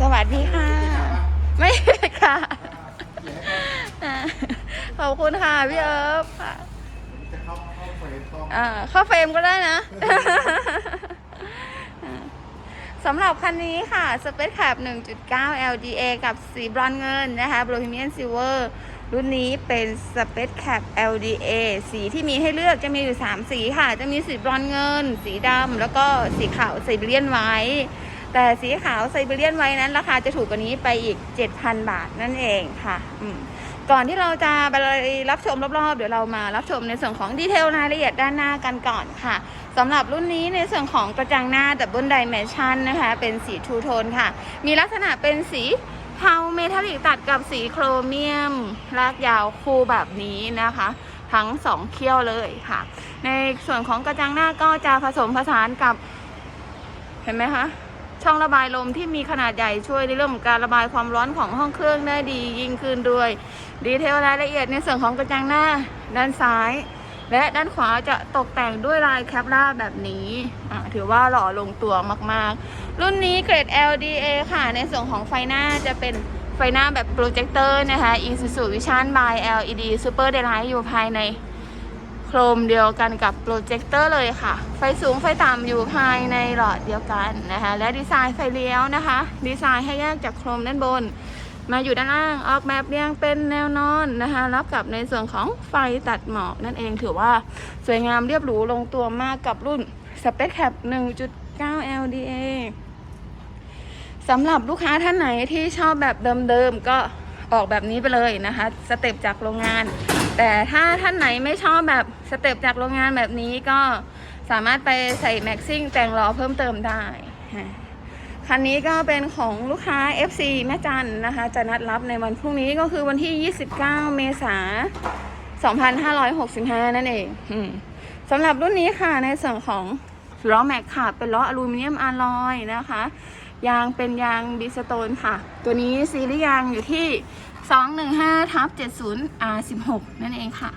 สวัสดีค่ะ ไม่ค่ะอ่าขอบคุณค่ะ พี่เอิร์ฟค่ะจะเข้าเข้าเฟรมกล้องอ่าเข้าเฟรมก็ได้นะสำหรับคันนี้ค่ะ Space Cap 1.9 LDA กับสีบรอนซ์เงินนะคะ Bohemian Silver รุ่นนี้เป็น Space Cap LDA สีที่มีให้เลือกจะมีอยู่ 3 สีค่ะ จะมีสีบรอนเงิน สีดำแล้วก็สีขาวไซบีเรียนไว้ แต่สีขาวไซบีเรียนไว้นั้น ราคาจะถูกกว่านี้ไปอีก 7,000 บาทนั่นเองค่ะก่อนที่เราจะไปรับชมรอบๆ เดี๋ยวเรามารับชมในส่วนของดีเทลรายละเอียดด้านหน้ากันก่อนค่ะสำหรับรุ่นนี้ในส่วนของกระจังหน้าดับเบิลไดเมชันนะคะ เป็นสีทูโทนค่ะ มีลักษณะเป็นสี เทาเมทัลลิกตัดกับสีโครเมียมลากยาวคู่แบบนี้นะคะ ทั้งสองเขี้ยวเลยค่ะ ในส่วนของกระจังหน้าก็จะผสมผสานกับ เห็นไหมคะ ช่องระบายลมที่มีขนาดใหญ่ช่วยในเรื่องของการระบายความร้อนของห้องเครื่องได้ดียิ่งขึ้นด้วย ดีเทลรายละเอียดในส่วนของกระจังหน้าด้านซ้าย และด้านขวาจะตกแต่งด้วยลายแคปราแบบนี้ ถือว่าหล่อลงตัวมากๆ รุ่นนี้เกรด LDA ค่ะ ในส่วนของไฟหน้าจะเป็นไฟหน้าแบบโปรเจคเตอร์นะคะ Isuzu Vision by LED Super Daylight อยู่ภายในโครมเดียวกันกับโปรเจคเตอร์เลยค่ะ ไฟสูงไฟต่ำอยู่ภายในหลอดเดียวกันนะคะ และดีไซน์ไฟเลี้ยวนะคะ ดีไซน์ให้แยกจากโครมด้านบน มาอยู่ด้านล่างออกแบบเรียงเป็นแนวนอนนะคะรับกับในส่วนของไฟตัดหมอกนั่นเองถือว่าสวยงามเรียบหรูลงตัวมากกับรุ่น Space Cap 1.9 LDA สำหรับลูกค้าท่านไหนที่ชอบแบบเดิมๆก็ออกแบบนี้ไปเลยนะคะ สเต็ปจากโรงงาน แต่ถ้าท่านไหนไม่ชอบแบบสเต็ปจากโรงงานแบบนี้ก็สามารถไปใส่แม็กซิ่งแต่งล้อเพิ่มเติมได้ คันนี้ก็เป็นของลูกค้า FC แม่จันนะคะ จะนัดรับในวันพรุ่งนี้ก็คือวันที่ 29 เมษายน 2565 นั่นเองสำหรับรุ่นนี้ค่ะในส่วนของล้อแม็กค่ะ เป็นล้ออลูมิเนียมอลลอยนะคะ ยางเป็นยางบิสโตนค่ะ ตัวนี้ซีรีส์ยางอยู่ที่ 215ทับ70 R16 นั่นเองค่ะ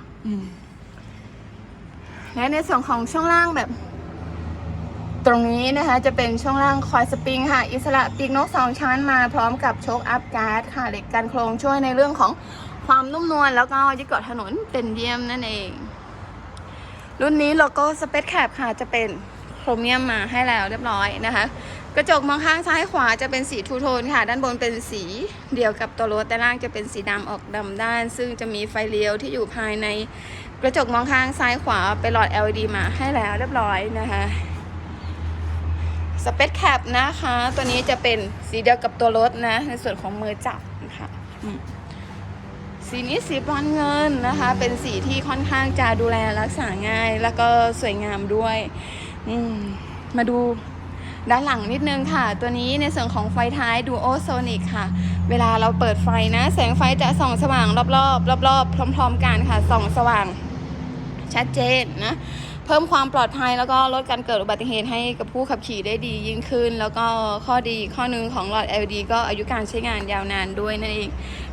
และในส่วนของช่วงล่างแบบ ตรงนี้นะคะจะเป็นช่วงล่างคอยสปริงค่ะ อิสระปีกนกสองชั้นมาพร้อมกับโชคอัพการ์ดค่ะเหล็กกันโครงช่วยในเรื่องของความนุ่มนวลแล้วก็ยึดเกาะถนนเป็นเยี่ยมนั่นเอง รุ่นนี้โลโก้สเปซแคปค่ะจะเป็นโครเมียมมาให้แล้วเรียบร้อยนะคะ กระจกมองข้างซ้ายขวาจะเป็นสีทูโทนค่ะ ด้านบนเป็นสีเดียวกับตัวรถแต่ล่างจะเป็นสีดำออกดำด้าน ซึ่งจะมีไฟเลี้ยวที่อยู่ภายในกระจกมองข้างซ้ายขวาเป็นหลอด LED มาให้แล้วเรียบร้อยนะคะ สเปซแคปนะคะ ตัวนี้จะเป็นสีเดียวกับตัวรถนะ ในส่วนของมือจับนะคะสีนี้สีบรอนเงินนะคะ เป็นสีที่ค่อนข้างจะดูแลรักษาง่าย แล้วก็สวยงามด้วยมมาดูด้านหลังนิดนึงค่ะ ตัวนี้ในส่วนของไฟท้ายดูโอโซนิกค่ะ เวลาเราเปิดไฟนะ แสงไฟจะส่องสว่างรอบๆรอบๆพร้อม ๆ กันค่ะส่องสว่างชัดเจนนะ พิ่มความปลอดภัยแล้วก็ลดการเกิดอุบัติเหตุให้กับผู้ขับขี่ได้ดียิ่งขึ้น แล้วก็ข้อดีข้อหนึ่งของหลอด LED ก็อายุการใช้งานยาวนานด้วยนั่นเอง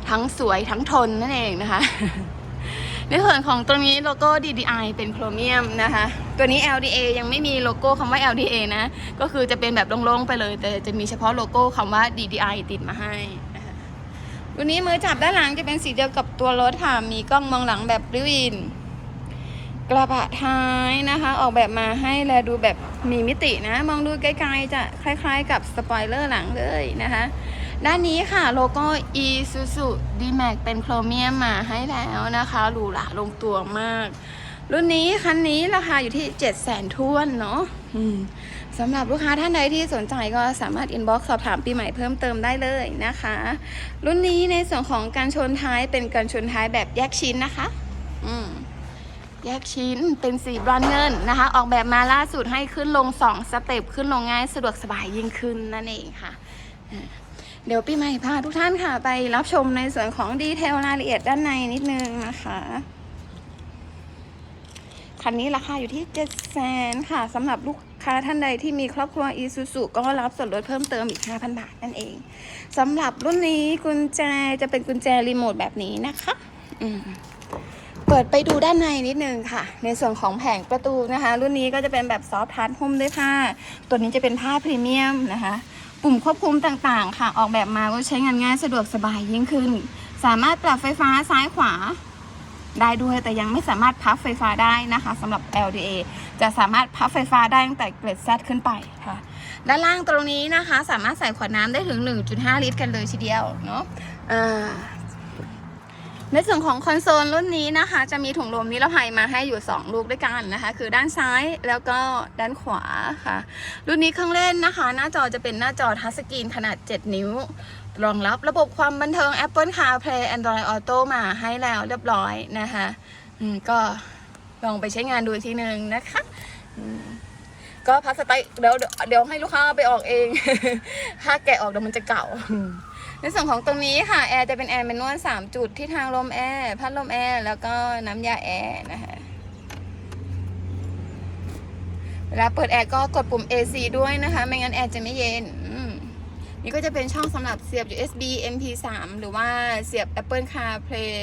ทั้งสวยทั้งทนนั่นเองนะคะ ในส่วนของตรงนี้โลโก้ DDI เป็นโครเมียมนะคะ ตัวนี้ LDA ยังไม่มีโลโก้คำว่า LDA นะ ก็คือจะเป็นแบบโล่งๆไปเลย แต่จะมีเฉพาะโลโก้คำว่า DDI ติดมาให้นะคะตัวนี้มือจับด้านหลังจะเป็นสีเดียวกับตัวรถค่ะมีกล้องมองหลังแบบริวิน กระบะท้ายนะคะ ออกแบบมาให้แลดูแบบมีมิตินะ มองดูไกลๆจะคล้ายๆ กับสปอยเลอร์หลังเลยนะคะ ด้านนี้ค่ะโลโก้ Isuzu D-Max เป็นโครเมียมมาให้แล้วนะคะหรูหราลงตัวมาก รุ่นนี้คันนี้ราคาอยู่ที่ 7 0 0 0 0 0ท้วนเนาะสำหรับลูกค้าท่านใดที่สนใจก็สามารถ inbox สอบถามปีใหม่เพิ่มเติมได้เลยนะคะ รุ่นนี้ในส่วนของการชนท้ายเป็นการชนท้ายแบบแยกชิ้นนะคะ อืม แยกชิ้นเป็นสีบรอนเงินนะคะ ออกแบบมาล่าสุดให้ขึ้นลง 2 สเต็ปขึ้นลงง่ายสะดวกสบายยิ่งขึ้นนั่นเองค่ะ เดี๋ยวปีใหม่พาทุกท่านค่ะ ไปรับชมในส่วนของดีเทลรายละเอียดด้านในนิดนึงนะคะคันนี้ราคาอยู่ที่ 7 0 0 0 0 0ค่ะสำหรับลูกค้าท่านใดที่มีครอบครัว i s u z u ก็รับส่วนลดเพิ่มเติมอีก 5,000 บาทนั่นเองสำหรับรุ่นนี้กุญแจจะเป็นกุญแจรีโมทแบบนี้นะคะ อืม เปิดไปดูด้านในนิดนึงค่ะ ในส่วนของแผงประตูนะคะ รุ่นนี้ก็จะเป็นแบบซอฟท์ทัชหุ้มด้วยผ้า ตัวนี้จะเป็นผ้าพรีเมียมนะคะ ปุ่มควบคุมต่างๆ ค่ะ ออกแบบมาก็ใช้งานง่ายสะดวกสบายยิ่งขึ้น สามารถปรับไฟฟ้าซ้ายขวาได้ด้วยแต่ยังไม่สามารถพับไฟฟ้าได้นะคะสำหรับ LDA จะสามารถพับไฟฟ้าได้ตั้งแต่เกรด Z ขึ้นไปค่ะ ด้านล่างตรงนี้นะคะ สามารถใส่ขวดน้ำได้ถึง 1.5 ลิตรกันเลยทีเดียวเนาะอ่า ในส่วนของคอนโซลรุ่นนี้นะคะ จะมีถุงลมนิรภัยมาให้อยู่ 2 ลูกด้วยกันนะคะ คือด้านซ้ายแล้วก็ด้านขวาค่ะ รุ่นนี้เครื่องเล่นนะคะ หน้าจอจะเป็นหน้าจอทัชสกรีนขนาด 7 นิ้ว รองรับระบบความบันเทิง Apple CarPlay Android Auto มาให้แล้วเรียบร้อยนะคะก็ลองไปใช้งานดูทีหนึ่งนะคะก็พัสไตล์เดี๋ยวเดี๋ยวเดี๋ยวให้ลูกค้าไปออกเอง ถ้าแกะออกเดี๋ยวมันจะเก่า ในส่วนของตรงนี้ค่ะแอร์จะเป็นแอร์แมนนวล3จุดที่ทางลมแอร์พัดลมแอร์แล้วก็น้ำยาแอร์นะคะเวลาเปิดแอร์ก็กดปุ่ม AC ด้วยนะคะ ไม่งั้นแอร์จะไม่เย็นนี่ก็จะเป็นช่องสำหรับเสียบ USB MP3 หรือว่าเสียบ Apple CarPlay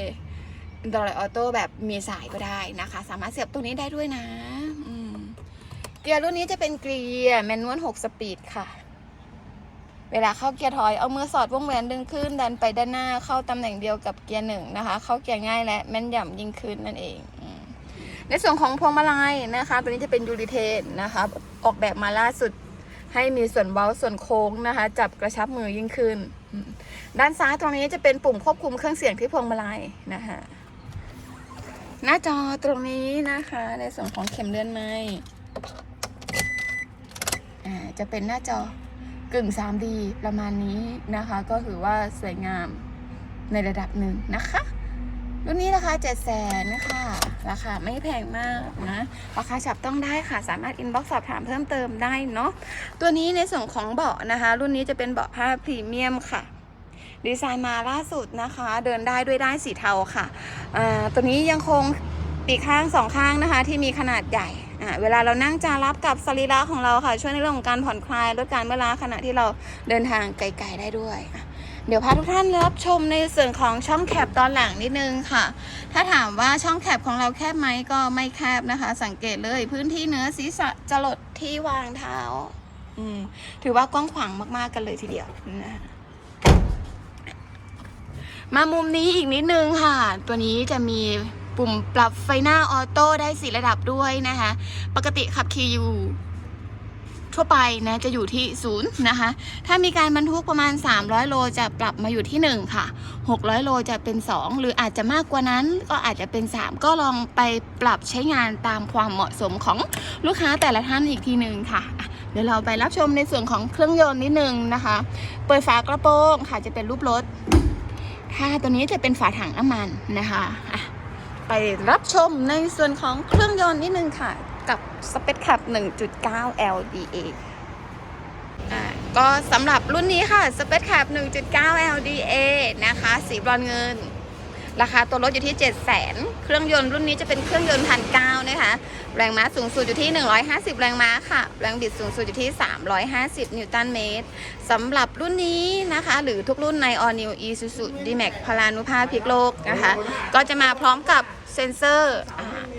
Android Auto แบบมีสายก็ได้นะคะ สามารถเสียบตรงนี้ได้ด้วยนะเกียร์รุ่นนี้จะเป็นเกียร์แมนนวล6สปีดค่ะ เวลาเข้าเกียร์ถอยเอามือสอดวงแหวนดึงขึ้น ดันไปด้านหน้าเข้าตำแหน่งเดียวกับเกียร์หนึ่งนะคะ เข้าเกียร์ง่ายและแม่นยำยิ่งขึ้นนั่นเองในส่วนของพวงมาลัยนะคะ ตัวนี้จะเป็นยูริเทนนะคะออกแบบมาล่าสุดให้มีส่วนเว้าส่วนโค้งนะคะ จับกระชับมือยิ่งขึ้น ด้านซ้ายตรงนี้จะเป็นปุ่มควบคุมเครื่องเสียงที่พวงมาลัยนะคะหน้าจอตรงนี้นะคะ ในส่วนของเข็มเลื่อนไม้อ่าจะเป็นหน้าจอ กึ่ง 3D ประมาณนี้นะคะ ก็ถือว่าสวยงามในระดับหนึ่งนะคะ รุ่นนี้ราคา7 0 0 0 0นะคะราคาไม่แพงมากนะ ราคาจับต้องได้ค่ะ สามารถอินบ็อกซ์สอบถามเพิ่มเติมได้เนาะตัวนี้ในส่วนของเบาะนะคะ รุ่นนี้จะเป็นเบาะผ้าพรีเมียมค่ะดีไซน์มาล่าสุดนะคะ เดินได้ด้วยได้ายสีเทาค่ะ ตัวนี้ยังคงปีกข้างสองข้างนะคะ ที่มีขนาดใหญ่ เวลาเรานั่งจารับกับสรีระของเราค่ะ ช่วยในเรื่องของการผ่อนคลายลดการเมื่อล้าขณะที่เราเดินทางไกลๆได้ด้วยเดี๋ยวพาทุกท่านรับชมในส่วนของช่องแคปตอนหลังนิดนึงค่ะ ถ้าถามว่าช่องแคปของเราแคบไหมก็ไม่แคบนะคะ สังเกตเลยพื้นที่เนื้อศีรษะจะหลดที่วางเท้า อืม ถือว่ากว้างขวางมากๆกันเลยทีเดียวนะมามุมนี้อีกนิดนึงค่ะ ตัวนี้จะมี ปุ่มปรับไฟหน้าออโต้ได้สีระดับด้วยนะคะ ปกติขับขี่อยู่ทั่วไปนะจะอยู่ที่ศูนย์นะคะ ถ้ามีการบรรทุกประมาณ 300 โลจะปรับมาอยู่ที่ 1 ค่ะ 600 โลจะเป็น 2 หรืออาจจะมากกว่านั้นก็อาจจะเป็น 3 ก็ลองไปปรับใช้งานตามความเหมาะสมของลูกค้าแต่ละท่านอีกทีหนึ่งค่ะ เดี๋ยวเราไปรับชมในส่วนของเครื่องยนต์นิดนึงนะคะ เปิดฝากระโปรงค่ะจะเป็นรูปรถ ถ้าตัวนี้จะเป็นฝาถังน้ำมันนะคะะ ไปรับชมในส่วนของเครื่องยนต์นิดนึงค่ะ กับ s p e c ค Cap 1.9 LDA ก็สำหรับรุ่นนี้ค่ะ Space Cap 1.9 LDA นะคะ สีบรอนเงิน ราคาตัวรถอยู่ที่7 0 0 0 0 0เครื่องยนต์รุ่นนี้จะเป็นเครื่องยนต์พันเก้านะคะ แรงม้าสูงสุดอยู่ที่ 150 แรงม้าค่ะ แรงบิดสูงสุดอยู่ที่ 350 นิวตันเมตรสำหรับรุ่นนี้นะคะ หรือทุกรุ่นใน All New Isuzu D-Max พลานุภาพพิกโลกนะคะ ก็จะมาพร้อมกับเซ็นเซอร์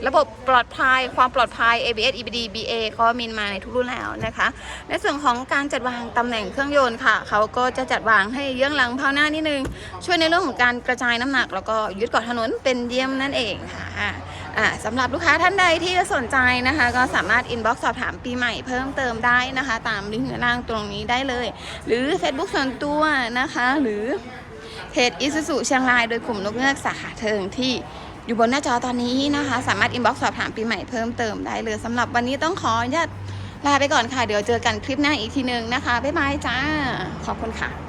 ระบบปลอดภัยความปลอดภัย ABS EBD BA ก็มีมาในทุกรุ่นแล้วนะคะ ในส่วนของการจัดวางตำแหน่งเครื่องยนต์ค่ะ เขาก็จะจัดวางให้เยื้องหลังเผาหน้านิดนึง ช่วยในเรื่องของการกระจายน้ำหนัก แล้วก็ยึดเกาะถนนเป็นเยี่ยมนั่นเองค่ะสำหรับลูกค้าท่านใดที่สนใจนะคะ ก็สามารถอินบ็อกซ์สอบถามปีใหม่เพิ่มเติมได้นะคะ ตามลิงก์ล่างตรงนี้ได้เลย หรือ Facebook ส่วนตัวนะคะ หรือเพจอิสุสุเชียงรายโดยกลุ่มนกเงือกสาขาเทิงที่ อยู่บนหน้าจอตอนนี้นะคะ สามารถอินบ็อกซ์สอบถามปีใหม่เพิ่มเติมได้เลยสำหรับวันนี้ต้องขออนุญาตลาไปก่อนค่ะ เดี๋ยวเจอกันคลิปหน้าอีกทีหนึ่งนะคะ บ๊ายบายจ้า ขอบคุณค่ะ